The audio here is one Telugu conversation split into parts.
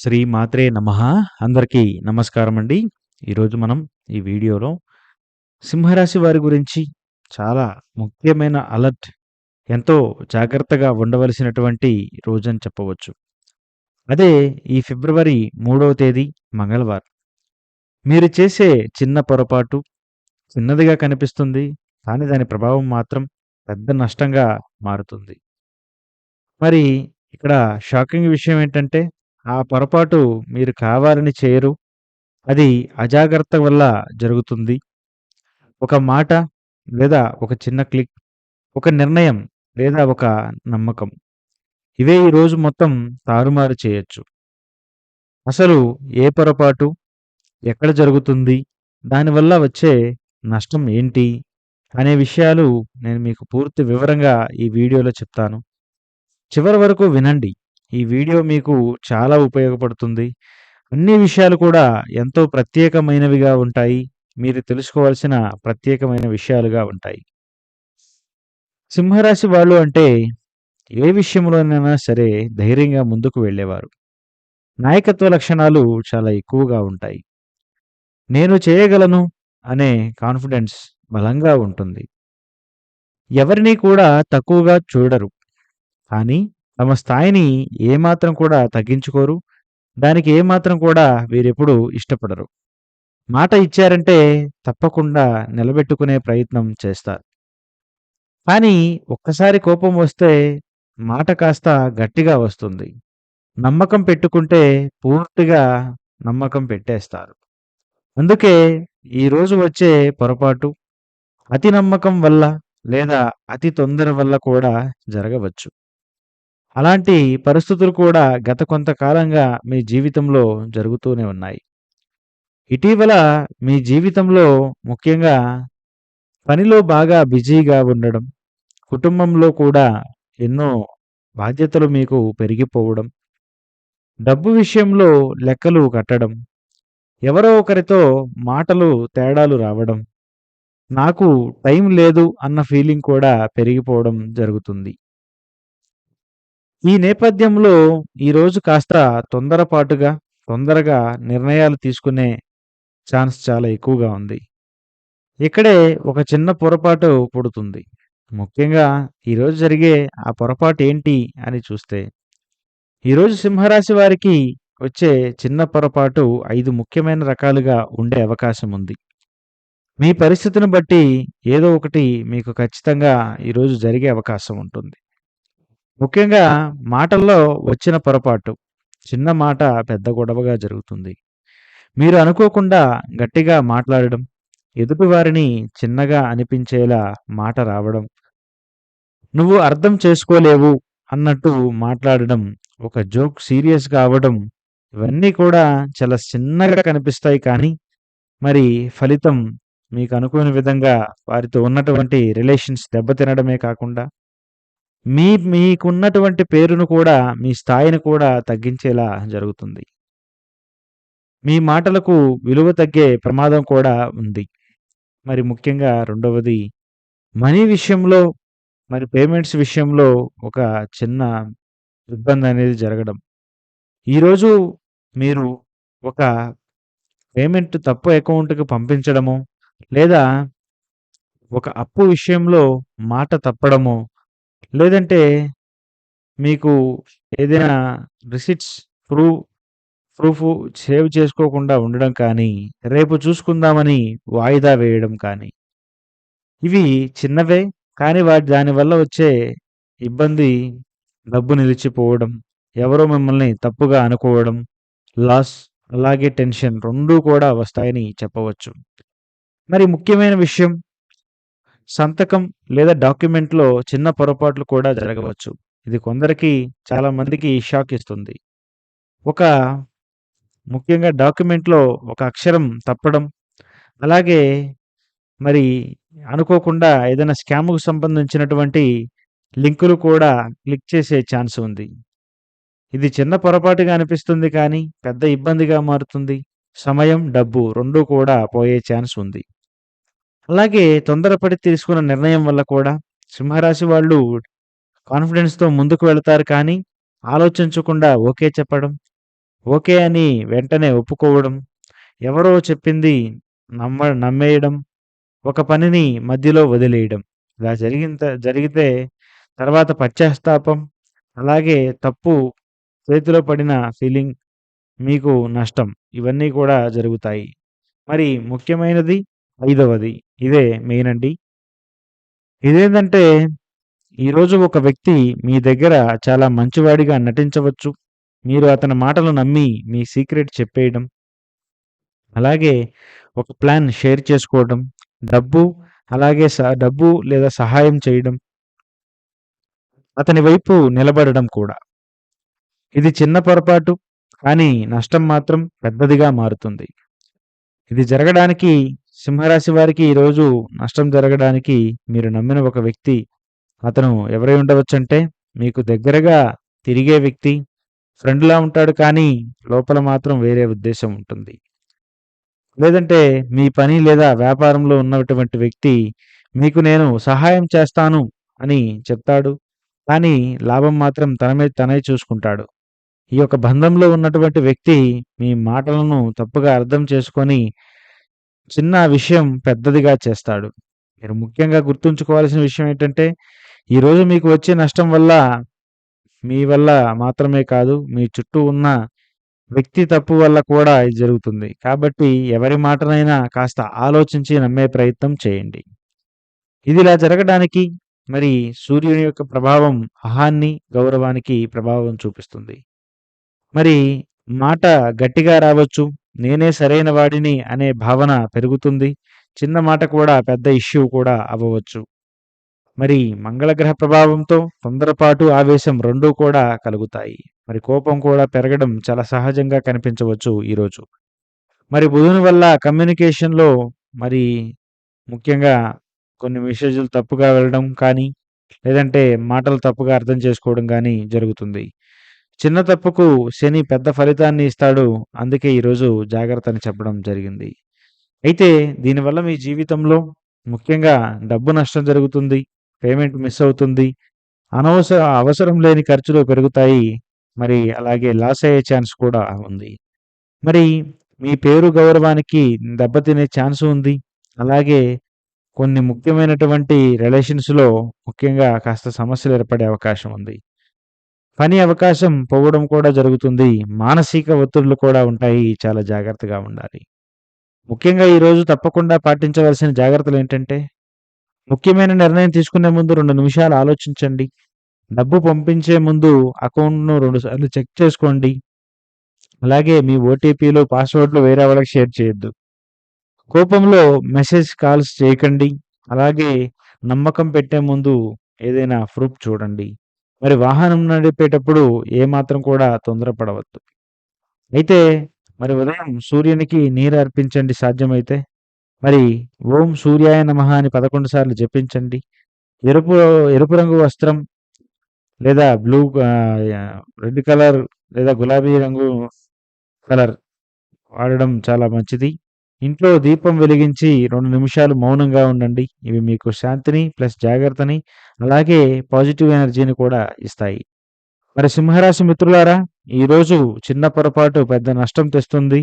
శ్రీ మాత్రే నమ. అందరికీ నమస్కారం అండి ఈరోజు మనం ఈ వీడియోలో సింహరాశి వారి గురించి చాలా ముఖ్యమైన అలర్ట్ ఎంతో జాగ్రత్తగా ఉండవలసినటువంటి రోజని చెప్పవచ్చు. అదే ఈ ఫిబ్రవరి మూడవ తేదీ మంగళవారం. మీరు చేసే చిన్న పొరపాటు చిన్నదిగా కనిపిస్తుంది కానీ దాని ప్రభావం మాత్రం పెద్ద నష్టంగా మారుతుంది. మరి ఇక్కడ షాకింగ్ విషయం ఏంటంటే ఆ పొరపాటు మీరు కావాలని చేయరు. అది అజాగ్రత్త వల్ల జరుగుతుంది. ఒక మాట లేదా ఒక చిన్న క్లిక్ ఒక నిర్ణయం లేదా ఒక నమ్మకం. ఇవే ఈరోజు మొత్తం తారుమారు చేయొచ్చు. అసలు ఏ పొరపాటు ఎక్కడ జరుగుతుంది దానివల్ల వచ్చే నష్టం ఏంటి అనే విషయాలు నేను మీకు పూర్తి వివరంగా ఈ వీడియోలో చెప్తాను. చివరి వరకు వినండి. ఈ వీడియో మీకు చాలా ఉపయోగపడుతుంది. అన్ని విషయాలు కూడా ఎంతో ప్రత్యేకమైనవిగా ఉంటాయి. మీరు తెలుసుకోవాల్సిన ప్రత్యేకమైన విషయాలుగా ఉంటాయి. సింహరాశి వాళ్ళు అంటే ఏ విషయంలోనైనా సరే ధైర్యంగా ముందుకు వెళ్ళేవారు. నాయకత్వ లక్షణాలు చాలా ఎక్కువగా ఉంటాయి. నేను చేయగలను అనే కాన్ఫిడెన్స్ బలంగా ఉంటుంది. ఎవరిని కూడా తక్కువగా చూడరు. కానీ తమ స్థాయిని ఏమాత్రం కూడా తగ్గించుకోరు. దానికి ఏమాత్రం కూడా వీరెప్పుడు ఇష్టపడరు. మాట ఇచ్చారంటే తప్పకుండా నిలబెట్టుకునే ప్రయత్నం చేస్తారు. కానీ ఒక్కసారి కోపం వస్తే మాట కాస్త గట్టిగా వస్తుంది. నమ్మకం పెట్టుకుంటే పూర్తిగా నమ్మకం పెట్టేస్తారు. అందుకే ఈరోజు వచ్చే పొరపాటు అతి నమ్మకం వల్ల లేదా అతి తొందర వల్ల కూడా జరగవచ్చు. అలాంటి పరిస్థితులు కూడా గత కొంతకాలంగా మీ జీవితంలో జరుగుతూనే ఉన్నాయి. ఇటీవల మీ జీవితంలో ముఖ్యంగా పనిలో బాగా బిజీగా ఉండడం కుటుంబంలో కూడా ఎన్నో బాధ్యతలు మీకు పెరిగిపోవడం డబ్బు విషయంలో లెక్కలు కట్టడం ఎవరో ఒకరితో మాటలు తేడాలు రావడం నాకు టైం లేదు అన్న ఫీలింగ్ కూడా పెరిగిపోవడం జరుగుతుంది. ఈ నేపథ్యంలో ఈరోజు కాస్త తొందరపాటుగా తొందరగా నిర్ణయాలు తీసుకునే ఛాన్స్ చాలా ఎక్కువగా ఉంది. ఇక్కడే ఒక చిన్న పొరపాటు పుడుతుంది. ముఖ్యంగా ఈరోజు జరిగే ఆ పొరపాటు ఏంటి అని చూస్తే ఈరోజు సింహరాశి వారికి వచ్చే చిన్న పొరపాటు ఐదు ముఖ్యమైన రకాలుగా ఉండే అవకాశం ఉంది. మీ పరిస్థితిని బట్టి ఏదో ఒకటి మీకు ఖచ్చితంగా ఈరోజు జరిగే అవకాశం ఉంటుంది. ముఖ్యంగా మాటల్లో వచ్చిన పొరపాటు. చిన్న మాట పెద్ద గొడవగా జరుగుతుంది. మీరు అనుకోకుండా గట్టిగా మాట్లాడడం ఎదుటివారిని చిన్నగా అనిపించేలా మాట రావడం నువ్వు అర్థం చేసుకోలేవు అన్నట్టు మాట్లాడడం ఒక జోక్ సీరియస్ కావడం ఇవన్నీ కూడా చాలా చిన్నగా కనిపిస్తాయి కానీ మరి ఫలితం మీకు అనుకోని విధంగా వారితో ఉన్నటువంటి రిలేషన్స్ దెబ్బతినడమే కాకుండా మీ మీకున్నటువంటి పేరును కూడా మీ స్థాయిని కూడా తగ్గించేలా జరుగుతుంది. మీ మాటలకు విలువ తగ్గే ప్రమాదం కూడా ఉంది. మరి ముఖ్యంగా రెండవది మనీ విషయంలో మరి పేమెంట్స్ విషయంలో ఒక చిన్న ఇబ్బంది అనేది జరగడం. ఈరోజు మీరు ఒక పేమెంట్ తప్పు అకౌంట్కి పంపించడము లేదా ఒక అప్పు విషయంలో మాట తప్పడము లేదంటే మీకు ఏదైనా రిసిట్స్ ప్రూఫ్ ప్రూఫ్ సేవ్ చేసుకోకుండా ఉండడం కానీ రేపు చూసుకుందామని వాయిదా వేయడం కానీ. ఇవి చిన్నవే కానీ వాటి దానివల్ల వచ్చే ఇబ్బంది డబ్బు నిలిచిపోవడం ఎవరో మిమ్మల్ని తప్పుగా అనుకోవడం లాస్ అలాగే టెన్షన్ రెండూ కూడా వస్తాయని చెప్పవచ్చు. మరి ముఖ్యమైన విషయం సంతకం లేదా డాక్యుమెంట్లో చిన్న పొరపాట్లు కూడా జరగవచ్చు. ఇది కొందరికి చాలా మందికి షాక్ ఇస్తుంది. ఒక ముఖ్యంగా డాక్యుమెంట్లో ఒక అక్షరం తప్పడం అలాగే మరి అనుకోకుండా ఏదైనా స్కామ్కు సంబంధించినటువంటి లింకులు కూడా క్లిక్ చేసే ఛాన్స్ ఉంది. ఇది చిన్న పొరపాటుగా అనిపిస్తుంది కానీ పెద్ద ఇబ్బందిగా మారుతుంది. సమయం డబ్బు రెండూ కూడా పోయే ఛాన్స్ ఉంది. అలాగే తొందరపడి తీసుకున్న నిర్ణయం వల్ల కూడా సింహరాశి వాళ్ళు కాన్ఫిడెన్స్తో ముందుకు వెళతారు కానీ ఆలోచించకుండా ఓకే చెప్పడం ఓకే అని వెంటనే ఒప్పుకోవడం, ఎవరో చెప్పింది నమ్మ నమ్మేయడం, ఒక పనిని మధ్యలో వదిలేయడం. ఇలా జరిగిన జరిగితే తర్వాత పశ్చాత్తాపం, అలాగే తప్పు చేతిలో పడిన ఫీలింగ్, మీకు నష్టం. ఇవన్నీ కూడా జరుగుతాయి. మరి ముఖ్యమైనది ఐదవది. ఇదే మెయిన్ అండి. ఇదేంటంటే ఈరోజు ఒక వ్యక్తి మీ దగ్గర చాలా మంచివాడిగా నటించవచ్చు. మీరు అతని మాటలు నమ్మి మీ సీక్రెట్ చెప్పేయడం. అలాగే ఒక ప్లాన్ షేర్ చేసుకోవడం. డబ్బు అలాగే స డబ్బు లేదా సహాయం చేయడం. అతని వైపు నిలబడడం కూడా. ఇది చిన్న పొరపాటు. కానీ నష్టం మాత్రం పెద్దదిగా మారుతుంది. ఇది జరగడానికి సింహరాశి వారికి ఈరోజు నష్టం జరగడానికి మీరు నమ్మిన ఒక వ్యక్తి అతను ఎవరై ఉండవచ్చంటే మీకు దగ్గరగా తిరిగే వ్యక్తి. ఫ్రెండ్‌లా ఉంటాడు కానీ లోపల మాత్రం వేరే ఉద్దేశం ఉంటుంది. లేదంటే మీ పని లేదా వ్యాపారంలో ఉన్నటువంటి వ్యక్తి మీకు నేను సహాయం చేస్తాను అని చెప్తాడు. కానీ లాభం మాత్రం తనమే తనే చూసుకుంటాడు. ఈ యొక్క బంధంలో ఉన్నటువంటి వ్యక్తి మీ మాటలను తప్పుగా అర్థం చేసుకొని చిన్న విషయం పెద్దదిగా చేస్తాడు. మీరు ముఖ్యంగా గుర్తుంచుకోవాల్సిన విషయం ఏంటంటే ఈరోజు మీకు వచ్చే నష్టం వల్ల మీ వల్ల మాత్రమే కాదు, మీ చుట్టూ ఉన్న వ్యక్తి తప్పు వల్ల కూడా ఇది జరుగుతుంది. కాబట్టి ఎవరి మాటనైనా కాస్త ఆలోచించి నమ్మే ప్రయత్నం చేయండి. ఇదిలా జరగడానికి మరి సూర్యుని యొక్క ప్రభావం అహాన్ని, గౌరవానికి ప్రభావం చూపిస్తుంది. మరి మాట గట్టిగా రావచ్చు. నేనే సరైన వాడిని అనే భావన పెరుగుతుంది. చిన్న మాట కూడా పెద్ద ఇష్యూ కూడా అవ్వవచ్చు. మరి మంగళగ్రహ ప్రభావంతో తొందరపాటు, ఆవేశం రెండూ కూడా కలుగుతాయి. మరి కోపం కూడా పెరగడం చాలా సహజంగా కనిపించవచ్చు ఈరోజు. మరి బుధుని వల్ల కమ్యూనికేషన్‌లో మరి ముఖ్యంగా కొన్ని మెసేజ్‌లు తప్పుగా వెళ్ళడం కానీ, లేదంటే మాటలు తప్పుగా అర్థం చేసుకోవడం కానీ జరుగుతుంది. చిన్న తప్పుకు శని పెద్ద ఫలితాన్ని ఇస్తాడు. అందుకే ఈరోజు జాగ్రత్త అని చెప్పడం జరిగింది. అయితే దీనివల్ల మీ జీవితంలో ముఖ్యంగా డబ్బు నష్టం జరుగుతుంది. పేమెంట్ మిస్ అవుతుంది. అనవసర అవసరం లేని ఖర్చులు పెరుగుతాయి. మరి అలాగే లాస్ అయ్యే ఛాన్స్ కూడా ఉంది. మరి మీ పేరు గౌరవానికి దెబ్బతినే ఛాన్స్ ఉంది. అలాగే కొన్ని ముఖ్యమైనటువంటి రిలేషన్స్‌లో ముఖ్యంగా కాస్త సమస్యలు ఏర్పడే అవకాశం ఉంది. పని అవకాశం పోవడం కూడా జరుగుతుంది. మానసిక ఒత్తిడులు కూడా ఉంటాయి. చాలా జాగ్రత్తగా ఉండాలి. ముఖ్యంగా ఈరోజు తప్పకుండా పాటించవలసిన జాగ్రత్తలు ఏంటంటే ముఖ్యమైన నిర్ణయం తీసుకునే ముందు రెండు నిమిషాలు ఆలోచించండి. డబ్బు పంపించే ముందు అకౌంట్‌ను 2 సార్లు చెక్ చేసుకోండి. అలాగే మీ ఓటీపీలు, పాస్వర్డ్‌లు వేరే వాళ్ళకి షేర్ చేయొద్దు. కోపంలో మెసేజ్ కాల్స్ చేయకండి. అలాగే నమ్మకం పెట్టే ముందు ఏదైనా ప్రూఫ్ చూడండి. మరి వాహనం నడిపేటప్పుడు ఏమాత్రం కూడా తొందరపడవద్దు. అయితే మరి ఉదయం సూర్యునికి నీరు అర్పించండి సాధ్యమైతే. మరి ఓం సూర్యాయ నమ అని 11 సార్లు జపించండి. ఎరుపు ఎరుపు రంగు వస్త్రం లేదా బ్లూ రెడ్ కలర్ లేదా గులాబీ రంగు కలర్ వాడడం చాలా మంచిది. ఇంట్లో దీపం వెలిగించి రెండు నిమిషాలు మౌనంగా ఉండండి. ఇవి మీకు శాంతిని ప్లస్ జాగ్రత్తని అలాగే పాజిటివ్ ఎనర్జీని కూడా ఇస్తాయి. మరి సింహరాశి మిత్రులారా ఈరోజు చిన్న పొరపాటు పెద్ద నష్టం తెస్తుంది.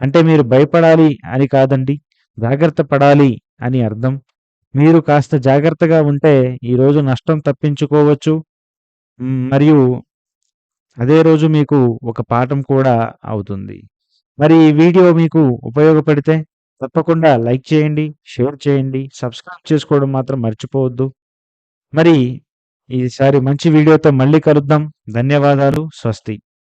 అంటే మీరు భయపడాలి అని కాదండి. జాగ్రత్త పడాలి అని అర్థం. మీరు కాస్త జాగ్రత్తగా ఉంటే ఈరోజు నష్టం తప్పించుకోవచ్చు. మరియు అదే రోజు మీకు ఒక పాఠం కూడా అవుతుంది. మరి ఈ వీడియో మీకు ఉపయోగపడితే తప్పకుండా లైక్ చేయండి, షేర్ చేయండి, సబ్స్క్రైబ్ చేసుకోవడం మాత్రం మర్చిపోవద్దు. మరి ఈసారి మంచి వీడియోతో మళ్ళీ కలుద్దాం. ధన్యవాదాలు. స్వస్తి.